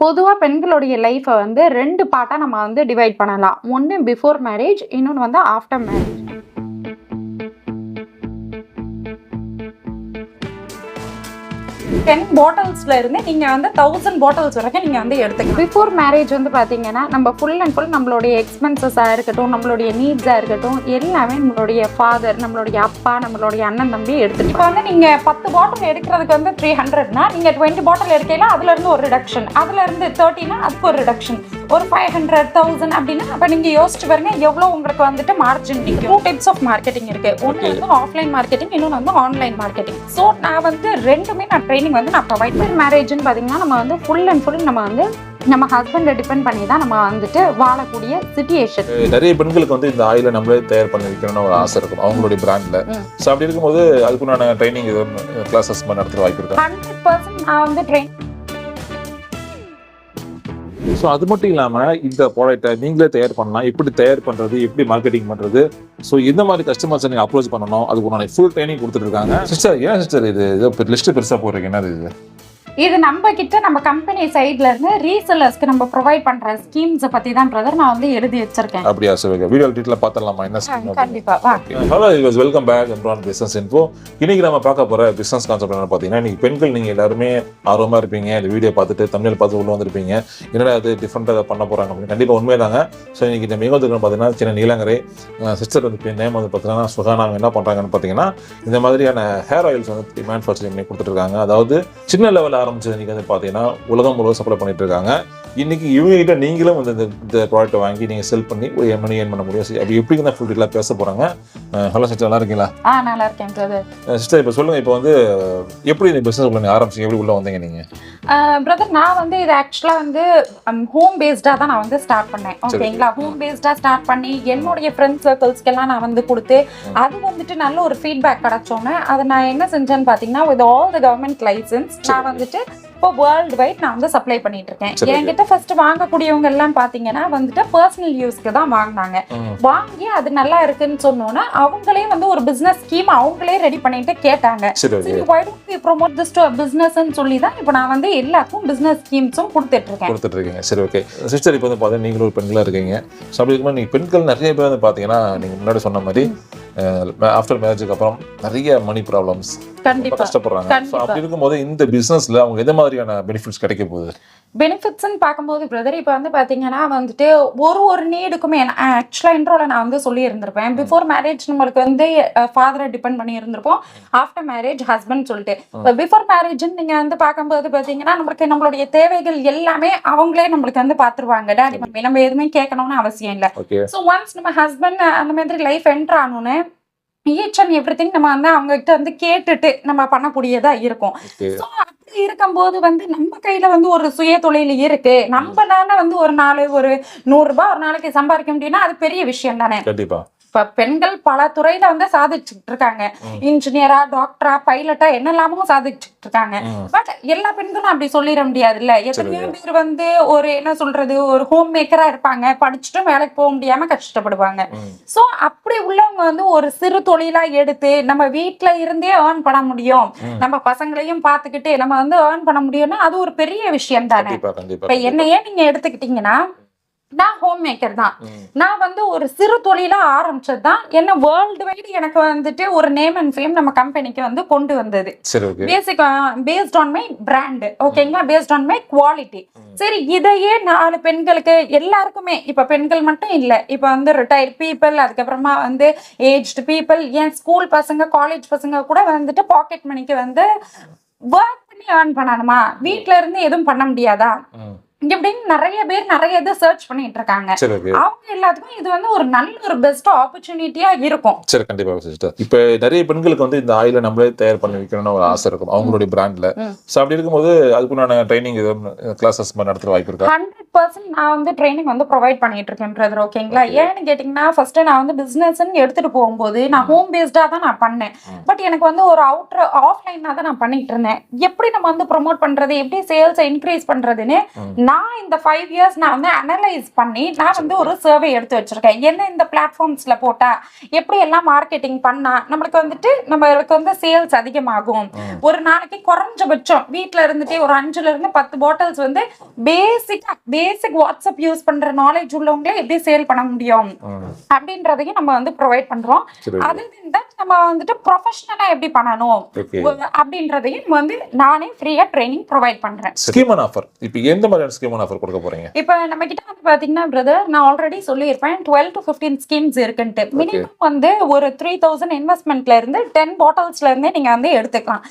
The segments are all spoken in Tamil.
பொதுவாக பெண்களுடைய லைஃப்பை வந்து ரெண்டு பார்ட்டாக நம்ம வந்து டிவைட் பண்ணலாம். ஒன்று பிஃபோர் மேரேஜ் இன்னொன்று வந்து ஆஃப்டர் மேரேஜ் டென் பாட்டில்ஸ்ல இருந்து நீங்க வந்து தௌசண்ட் பாட்டில்ஸ் வரைக்கும் நீங்க வந்து எடுத்துக்கலாம். பிஃபோர் மேரேஜ் வந்து பாத்தீங்கன்னா நம்ம ஃபுல் அண்ட் ஃபுல் நம்மளுடைய எக்ஸ்பென்சஸா இருக்கட்டும் நம்மளுடைய நீட்ஸா இருக்கட்டும் எல்லாமே நம்மளுடைய ஃபாதர் நம்மளுடைய அப்பா நம்மளுடைய அண்ணன் தம்பி எடுத்துட்டு இப்போ வந்து நீங்க பத்து பாட்டில் எடுக்கிறதுக்கு வந்து த்ரீ ஹண்ட்ரட்னா நீங்க டுவெண்ட்டி பாட்டில் எடுக்கையில அதுல இருந்து ஒரு ரிடக்ஷன் அதுல இருந்து தேர்ட்டினா அதுக்கு ஒரு ரிடக்ஷன் ஒரு ஃபைவ் ஹண்ட்ரட் தௌசண்ட் அப்படின்னா அப்போ நீங்க யோசிச்சு பாருங்க எவ்வளோ உங்களுக்கு வந்துட்டு margin two types of marketing இருக்கு. ஒன்று வந்து ஆஃப்லைன் மார்க்கெட்டிங் இன்னொன்று வந்து ஆன்லைன் மார்க்கெட்டிங் ஸோ நான் வந்து ரெண்டுமே நான் ட்ரைனிங் வந்து நான் ப்ரொவைட் பண்ணி மேரேஜ்னு பார்த்தீங்கன்னா நம்ம வந்து ஃபுல் அண்ட் ஃபுல் நம்ம வந்து நம்ம ஹஸ்பண்டை டிபெண்ட் பண்ணி தான் நம்ம வந்துட்டு வாழக்கூடிய சுச்சுவேஷன் நிறைய பெண்களுக்கு வந்து இந்த ஆயில நம்மளே தயார் பண்ணி வைக்கணும்னு ஒரு ஆசை இருக்கும் அவங்களுடைய பிராண்ட்ல. ஸோ அப்படி இருக்கும்போது அதுக்குண்டான ட்ரைனிங் கிளாஸஸ் நடத்துற வாய்ப்பு இருக்கா? ஹண்ட்ரட் பர்சன்ட் நான் வந்து ட்ரெயின் ஸோ அது மட்டும் இல்லாம இந்த ப்ராடக்ட்டை நீங்களே தயார் பண்ணலாம். எப்படி தயார் பண்றது எப்படி மார்க்கெட்டிங் பண்றது. ஸோ இந்த மாதிரி கஸ்டமர்ஸை நீங்கள் அப்ரோச் பண்ணணும். அதுக்கு உன்னை ஃபுல் ட்ரைனிங் கொடுத்துட்டு இருக்காங்க. சிஸ்டர் ஏன் சிஸ்டர் இது? ஏதோ லிஸ்ட் பெருசா போடுறீங்க. என்ன இது? இது நம்ம கிட்ட நம்ம கம்பெனி சைட்ல இருந்து ரீசெல்லர்ஸ்க்கு நம்ம ப்ரொவைட் பண்ற ஸ்கீம்ஸை பத்தி தான் பிரதர் நான் வந்து எழுதி வச்சிருக்கேன். அப்படியா சார் வீடியோ டீட்டெயில் பார்த்துடலாமா? என்ன? கண்டிப்பா. ஹலோ இஸ் வெல்கம் பேக் எம்ப்ரான் பிஸ்னஸ் இன்ஃபோ இன்னைக்கு நம்ம பார்க்க போற பிசினஸ் கான்செப்ட் என்ன பார்த்தீங்கன்னா இன்னைக்கு பெண்கள் நீங்க எல்லாருமே ஆர்வமா இருப்பீங்க. இந்த வீடியோ பார்த்துட்டு தமிழ் பார்த்து உள்ள வந்திருப்பீங்க. என்னடா அது டிஃப்ரெண்டாக பண்ண போறாங்க அப்படின்னு. கண்டிப்பா உண்மைதாங்க. ஸோ இன்னைக்கு இந்த மிக பார்த்தீங்கன்னா சின்ன நீலங்கரை சிஸ்டர் வந்து நேம் வந்து பார்த்தீங்கன்னா சுகானா. அவங்க என்ன பண்றாங்கன்னு பார்த்தீங்கன்னா இந்த மாதிரியான ஹேர் ஆயில்ஸ் வந்து மேனுஃபேக்சரிங் பண்ணி கொடுத்துட்டு இருக்காங்க. அதாவது சின்ன லெவலில் ஆரம்பிச்சது இன்னைக்கு வந்து பார்த்தீங்கன்னா உலகம் முழுவதும் சப்ளை பண்ணிட்டு இருக்காங்க. இன்னைக்கு இவங்க கிட்ட நீங்களும் வந்து இந்த- ப்ராடக்ட்டை வாங்கி நீங்க செல் பண்ணி ஒரு மணி ஏர்ன் பண்ண முடியும். சரி, அப்படி எப்படி தான் ஃபுல் டீட்டெயிலாக பேச போறாங்க? ஹலோ சிஸ்டர் நல்லா இருக்கீங்களா? ஆ நல்லா இருக்கேன் பிரதர் சிஸ்டர் இப்போ சொல்லுங்க இப்போ வந்து எப்படி இந்த பிசினஸ் உள்ள ஆரம்பிச்சீங்க? எப்படி உள்ள வந்தீங்க நீங்க? பிரதர் நான் வந்து இது ஆக்சுவலாக வந்து ஹோம் பேஸ்டாக தான் நான் வந்து ஸ்டார்ட் பண்ணேன். ஓகேங்களா? ஹோம் பேஸ்டாக ஸ்டார்ட் பண்ணி என்னுடைய ஃப்ரெண்ட் சர்க்கிள்ஸ்க்கெல்லாம் நான் வந்து கொடுத்து அது வந்துட்டு நல்ல ஒரு ஃபீட்பேக் கிடைச்சோன்னே அதை நான் என்ன செஞ்சேன்னு பார்த்தீங்கன்னா with all the government licence நான் வந்துட்டு இப்போ வேர்ல்டு வைட் நான் வந்து சப்ளை பண்ணிட்டு இருக்கேன். என்கிட்ட ஃபர்ஸ்ட் வாங்கக்கூடியவங்க எல்லாம் பார்த்தீங்கன்னா வந்துட்டு பர்சனல் யூஸ்க்கு தான் வாங்கினாங்க. வாங்கி அது நல்லா இருக்குன்னு சொன்னோன்னா அவங்களே வந்து ஒரு பிசினஸ் ஸ்கீம் அவங்களே ரெடி பண்ணிட்டு கேட்டாங்க. சரி we promote this to a business ன்னு சொல்லி தான் இப்போ நான் வந்து எல்லாருக்கும் பிசினஸ் ஸ்கீம்ஸும் கொடுத்துட்டு இருக்கேன் கொடுத்துட்டு இருக்கீங்க சரி ஓகே சிஸ்டர் இப்போ வந்து பார்த்தீங்கன்னா நீங்களும் ஒரு பெண்களாக இருக்கீங்க. ஸோ அப்படி இருக்கும்போது நீங்கள் பெண்கள் நிறைய பேர் வந்து பார்த்தீங்கன்னா நீங்கள் முன்னாடி சொன்ன மாதிரி ஆஃப்டர் மேரேஜுக்கு அப்புறம் நிறைய மணி ப்ராப்ளம்ஸ் கண்டிப்பா. கஷ்டப்படுறாங்க. அப்படி இருக்கும்போது இந்த பிஸ்னஸ்ல அவங்க எந்த மாதிரியான பெனிஃபிட்ஸ் கிடைக்க போகுது? பெனிஃபிட்ஸ்ன்னு பார்க்கும்போது பிரதர் இப்போ வந்து பார்த்தீங்கன்னா வந்துட்டு ஒரு ஒரு நீடுக்குமே ஆக்சுவலாக இன்ட்ரோல நான் வந்து சொல்லி இருந்திருப்பேன் பிஃபோர் மேரேஜ் நம்மளுக்கு வந்து ஃபாதரை டிபெண்ட் பண்ணி இருந்திருப்போம் ஆஃப்டர் மேரேஜ் ஹஸ்பண்ட் சொல்லிட்டு. இப்போ பிஃபோர் மேரேஜ்னு நீங்கள் வந்து பார்க்கும்போது பார்த்தீங்கன்னா நம்மளுக்கு நம்மளுடைய தேவைகள் எல்லாமே அவங்களே நம்மளுக்கு வந்து பார்த்துருவாங்க டாடி நம்ம எதுவுமே கேட்கணும்னு அவசியம் இல்லை. ஸோ ஒன்ஸ் நம்ம ஹஸ்பண்ட் அந்த மாதிரி லைஃப் என்ட்ரு ஆனோன்னு ஈச் அண்ட் எவ்ரி திங் நம்ம வந்து அவங்க கிட்ட வந்து கேட்டுட்டு நம்ம பண்ணக்கூடியதா இருக்கும். ஸோ அப்படி இருக்கும்போது வந்து நம்ம கையில வந்து ஒரு சுய தொழில் இருக்கு. நம்மளால வந்து ஒரு நாள் ஒரு நூறு ரூபாய் ஒரு நாளைக்கு சம்பாதிக்க முடியும்னா அது பெரிய விஷயம் தானே. கண்டிப்பா. இப்ப பெண்கள் பல துறையில வந்து சாதிச்சுட்டு இருக்காங்க. இன்ஜினியரா டாக்டரா பைலட்டா என்னெல்லாமோ சாதிச்சுட்டு இருக்காங்க. பட் எல்லா பெண்களும் அப்படி சொல்லிட முடியாதுல்ல? எத்தனையோ பேர் வந்து ஒரு என்ன சொல்றது ஒரு ஹோம் மேக்கரா இருப்பாங்க. படிச்சுட்டும் வேலைக்கு போக முடியாம கஷ்டப்படுவாங்க. சோ அப்படி உள்ளவங்க வந்து ஒரு சிறு தொழிலா எடுத்து நம்ம வீட்ல இருந்தே ஏர்ன் பண்ண முடியும். நம்ம பசங்களையும் பார்த்துக்கிட்டு நம்ம வந்து ஏர்ன் பண்ண முடியும்னா அது ஒரு பெரிய விஷயம் தானே இப்ப என்னையே நீங்க எடுத்துக்கிட்டீங்கன்னா நான் ஹோம் மேக்கர் தான். நான் வந்து ஒரு சிறு தொழிலா ஆரம்பிச்சது தான் என்ன வேர்ல்டு வைடு எனக்கு வந்துட்டு ஒரு நேம் அண்ட் ஃபேம் நம்ம கம்பெனிக்கு வந்து கொண்டு வந்தது. Basic based on my. Brand ஓகேங்களா பேஸ்ட் ஆன் மை. குவாலிட்டி சரி இதையே நாலு பெண்களுக்கு எல்லாருக்குமே இப்ப பெண்கள் மட்டும் இல்ல இப்ப வந்து ரிட்டையர்ட் பீப்புள் அதுக்கப்புறமா வந்து ஏஜ்டு பீப்புள் ஏன் ஸ்கூல் பசங்க காலேஜ் பசங்க கூட வந்துட்டு பாக்கெட் மணிக்கு வந்து ஒர்க் பண்ணி ஏர்ன் பண்ணணுமா? வீட்ல இருந்து எதுவும் பண்ண முடியாதா. இப்படின்னு நிறைய பேர் நிறைய இது சர்ச் பண்ணிட்டு இருக்காங்க. அவங்க எல்லாத்துக்கும் இது வந்து ஒரு நல்ல ஒரு பெஸ்ட் ஆப்பர்ச்சுனிட்டியா இருக்கும். சரி கண்டிப்பா சிஸ்டர் இப்போ நிறைய பெண்களுக்கு வந்து இந்த ஆயில நம்மளே தயார் பண்ணி வைக்கணும்னு ஒரு ஆசை இருக்கும். அவங்களுடைய பிராண்ட்ல அப்படி இருக்கும்போது அதுக்குண்டான ட்ரைனிங் கிளாஸஸ் நடத்துற வாய்ப்பு இருக்கா? ஹண்ட்ரட் பர்சன்ட் நான் வந்து ட்ரைனிங் வந்து ப்ரொவைட் பண்ணிட்டு இருக்கேன் ஓகேங்களா ஏன்னு கேட்டிங்கன்னா ஃபர்ஸ்ட் நான் வந்து பிஸ்னஸ்ன்னு எடுத்துட்டு போகும்போது நான் ஹோம் பேஸ்டாக தான் நான் பண்ணேன். பட் எனக்கு வந்து ஒரு அவுட்ரு ஆஃப்லைனாக தான் நான் பண்ணிட்டு இருந்தேன். எப்படி நம்ம வந்து ப்ரொமோட் பண்றது? எப்படி சேல்ஸை இன்க்ரீஸ் பண்றதுன்னு நான் இந்த ஃபைவ் இயர்ஸ் நான் வந்து அனலைஸ் பண்ணி நான் வந்து ஒரு சர்வே எடுத்து வச்சிருக்கேன். என்ன இந்த பிளாட்ஃபார்ம்ஸ்ல போட்டா எப்படி எல்லாம் மார்க்கெட்டிங் பண்ணா நம்மளுக்கு வந்துட்டு நம்மளுக்கு வந்து சேல்ஸ் அதிகமாகும். ஒரு நாளைக்கு குறைஞ்சபட்சம் வீட்ல இருந்துட்டே ஒரு அஞ்சுல இருந்து பத்து பாட்டில்ஸ் வந்து பேசிக்கா பேசிக் வாட்ஸ்அப் யூஸ் பண்ற நாலேஜ் உள்ளவங்களே எப்படி சேல் பண்ண முடியும். அப்படின்றதையும் நம்ம வந்து ப்ரொவைட் பண்றோம். சரி அது தட் நம்ம வந்துட்டு ப்ரொஃபஷனலா எப்படி பண்ணணும்? அப்படின்றதையும் வந்து நானே ஃப்ரீயா ட்ரைனிங் ப்ரொவைட் பண்றேன். ஸ்கீம் அண்ட் ஆஃபர் இப்போ எந்த மாதிரியான ஸ்கீம் அண்ட் ஆஃபர் கொடுக்க போறீங்க? இப்போ நம்ம கிட்ட வந்து பாத்தீங்கன்னா பிரதர் நான் ஆல்ரெடி சொல்லியிருப்பேன் டுவெல் டு ஃபிஃப்டீன் ஸ்கீம்ஸ் இருக்குன்ட்டு. மினிமம் வந்து ஒரு த்ரீ தௌசண்ட் இன்வெஸ்ட்மெண்ட்ல இருந்து டென் பாட்டில்ஸ்ல இருந்தே நீங்க வந்து எடுத்துக்கலாம்.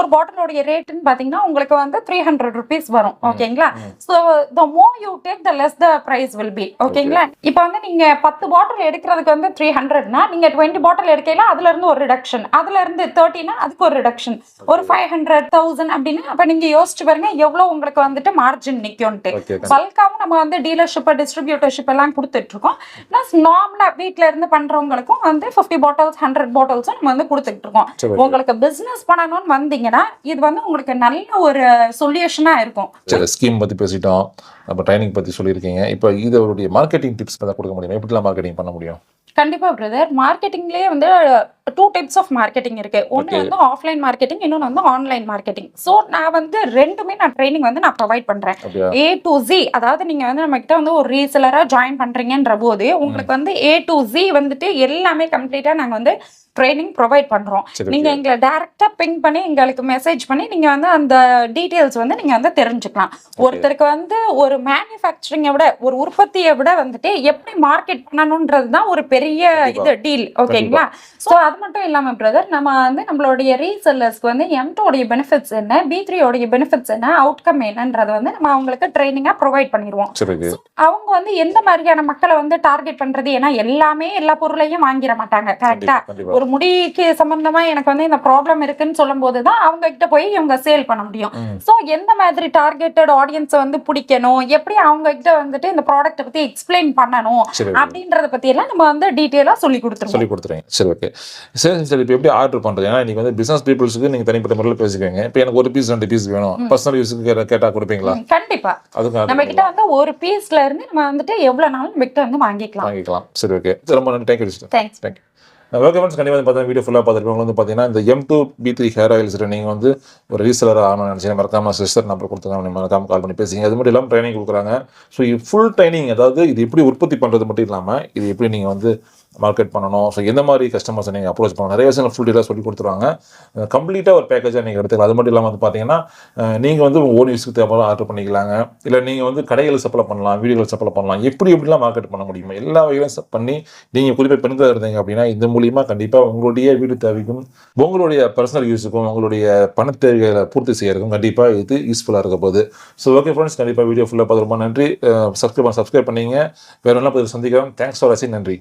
ஒரு பாட்டிலோடைய ரேட்டுன்னு பாத்தீங்கன்னா உங்களுக்கு வந்து த்ரீ ஹண்ட்ரட் ருபீஸ் வரும். ஓகேங்களா so the more you take the less the price will be ஓகேங்களா இப்போ வந்து நீங்க பத்து பாட்டில் எடுக்கிறதுக்கு வந்து த்ரீ ஹண்ட்ரட்னா நீங்க டுவெண்ட்டி பாட்டில் எடுக்கையில அதுல இருந்து ஒரு ரிடக்ஷன் அதுல இருந்து தேர்ட்டினா அதுக்கு ஒரு ரிடக்ஷன் ஒரு ஃபைவ் ஹண்ட்ரட் தௌசண்ட் அப்படின்னு அப்ப நீங்க யோசிச்சு பாருங்க எவ்வளவு உங்களுக்கு வந்துட்டு மார்ஜின் நிக்கும்ட்டு ஓகே பல்காவும் நம்ம வந்து டீலர்ஷிப் டிஸ்ட்ரிபியூட்டர்ஷிப் எல்லாம் கொடுத்துட்டு இருக்கோம் ப்ளஸ் நார்மலா வீட்ல இருந்து பண்றவங்களுக்கும் வந்து ஃபிஃப்டி பாட்டில்ஸ் ஹண்ட்ரட் பாட்டில்ஸும் நம்ம வந்து கொடுத்துட்டு இருக்கோம். உங்களுக்கு பிசினஸ் பண்ணணும்னு வந்தீங்கன்னா இது வந்து உங்களுக்கு நல்ல ஒரு சொல்யூஷனா இருக்கும். சரி ஸ்கீம் பத்தி பேசிட்டோம். அப்போ ட்ரைனிங் பத்தி சொல்லியிருக்கீங்க. இப்போ இதோடைய மார்க்கெட்டிங் டிப்ஸ் தான் கொடுக்க முடியும்? எப்படிலாம் மார்க்கெட்டிங் பண்ண முடியும்? கண்டிப்பா பிரதர் மார்க்கெட்டிங்லயே வந்து டூ டைப்ஸ் ஆஃப் மார்க்கெட்டிங் இருக்கு. Okay. வந்து ஆஃப்லைன் மார்க்கெட்டிங் இன்னொன்னு வந்து ஆன்லைன் மார்க்கெட்டிங் ஸோ நான் வந்து ரெண்டுமே நான் ட்ரைனிங் வந்து நான் ப்ரொவைட் பண்றேன். ஏ டு ஜி அதாவது நீங்க வந்து நம்ம கிட்ட வந்து ஒரு ரீசெலரா ஜாயின் பண்றீங்கன்ற போது உங்களுக்கு வந்து ஏ டு ஜி வந்துட்டு எல்லாமே கம்ப்ளீட்டா நாங்க வந்து ட்ரைனிங் ப்ரொவைட் பண்றோம். சரி நீங்க எங்களை டைரக்டா பிங் பண்ணி எங்களுக்கு மெசேஜ் பண்ணி நீங்க வந்து அந்த டீடைல்ஸ் வந்து நீங்க வந்து தெரிஞ்சுக்கலாம். ஒருத்தருக்கு வந்து ஒரு மேனுஃபேக்சரிங்கை விட ஒரு உற்பத்தியை விட வந்துட்டு எப்படி மார்க்கெட் பண்ணணும்ன்றது தான் ஒரு பெரிய இது டீல் ஓகேங்களா? ஸோ அது மட்டும் இல்லாம பிரதர் நம்ம வந்து நம்மளுடைய ரீசெல்லர்ஸ்க்கு வந்து எம் உடைய பெனிஃபிட்ஸ் என்ன பி உடைய பெனிஃபிட்ஸ் என்ன அவுட்கம் என்னன்றது வந்து நம்ம அவங்களுக்கு ட்ரைனிங்கா ப்ரொவைட் பண்ணிடுவோம். அவங்க வந்து எந்த மாதிரியான மக்களை வந்து டார்கெட் பண்றது ஏன்னா எல்லாமே எல்லா பொருளையும் வாங்கிட மாட்டாங்க. கரெக்டா கண்டிப்பா கண்டிப்பா. ஒரு முடிக்கு சம்பந்தமா எனக்கு வந்து இந்த ப்ராப்ளம் இருக்குன்னு சொல்லும் போது தான் அவங்க கிட்ட போய் இவங்க சேல் பண்ண முடியும். சோ எந்த மாதிரி டார்கெட்டட் ஆடியன்ஸை வந்து பிடிக்கணும் எப்படி அவங்க கிட்ட வந்துட்டு இந்த ப்ராடக்ட்டை பத்தி எக்ஸ்பிளைன் பண்ணணும். அப்படின்றத பத்தி எல்லாம் நம்ம வந்து டீட்டெயிலா சொல்லி கொடுத்துருவோம். சொல்லி கொடுத்துருங்க சரி ஓகே சரி இப்போ எப்படி ஆர்டர் பண்ணுறது ஏன்னா இன்னைக்கு வந்து பிசினஸ் பீப்புள்ஸுக்கு நீங்கள் தனிப்பட்ட முறையில் பேசிக்கோங்க. இப்போ எனக்கு ஒரு பீஸ் ரெண்டு பீஸ் வேணும். பர்சனல் யூஸுக்கு கேட்டால் கொடுப்பீங்களா? ம், கண்டிப்பா. அதுக்கு நம்ம கிட்ட வந்து ஒரு பீஸ்ல இருந்து நம்ம வந்துட்டு எவ்வளவு நாளும் நம்ம கிட்ட வந்து வாங்கிக்கலாம். வாங்கிக்கலாம். சரி ஓகே ரொம்ப நன்றி. Thank you sister thanks thank you okay friends கண்டிப்பாக வந்து பார்த்தா வீடியோ ஃபுல்லாக பார்த்துருப்பவங்க வந்து பார்த்தீங்கன்னா இந்த M two B three hair oils நீங்கள் வந்து ஒரு ரீசெலர் ஆகணும்னு நினச்சி மறக்காம சிஸ்டர் நம்பர் கொடுத்துருக்காங்க மறக்காம கால் பண்ணி பேசுங்க. அது மட்டும் இல்லாமல் ட்ரைனிங் கொடுக்குறாங்க. ஸோ ஃபுல் ட்ரைனிங் அதாவது இது எப்படி உற்பத்தி பண்ணுறது மட்டும் இல்லாமல் இது எப்படி நீங்கள் வந்து மார்க்கெட் பண்ணணும். ஸோ எந்த மாதிரி கஸ்டமர்ஸை நீங்கள் அப்ரோச் பண்ணணும். நிறைய விஷயங்கள் ஃபுல் டீலாக சொல்லி கொடுத்துருவாங்க. கம்ப்ளீட்டாக ஒரு பேக்கேஜாக நீங்கள் எடுத்துக்கலாம். அது மட்டும் இல்லாமல் வந்து பார்த்தீங்கன்னா நீங்கள் வந்து ஓன் யூஸ்க்கு தேவை ஆர்டர் பண்ணிக்கலாங்க. இல்லை நீங்கள் வந்து கடைகள் சப்ளை பண்ணலாம் வீடுகள் சப்ளை பண்ணலாம். எப்படி எப்படிலாம் மார்க்கெட் பண்ண முடியுமோ எல்லா வகையிலும் பண்ணி நீங்கள் குறிப்பாக பெண்கள் இருந்தீங்க அப்படின்னா இந்த மூலியமாக கண்டிப்பாக உங்களுடைய வீடு தேவைக்கும் உங்களுடைய பர்சனல் யூஸுக்கும் உங்களுடைய பண தேவைகளை பூர்த்தி செய்யறதுக்கும் கண்டிப்பாக இது யூஸ்ஃபுல்லாக இருக்க போகுது. ஸோ ஓகே ஃப்ரெண்ட்ஸ் கண்டிப்பாக வீடியோ ஃபுல்லாக பார்த்து ரொம்ப நன்றி. சப்ஸ்கிரைப் சப்ஸ்கிரைப் பண்ணிங்க வேறு என்ன பதிவு சந்திக்கிறோம்? தேங்க்ஸ் ஃபார் வாட்சிங் நன்றி.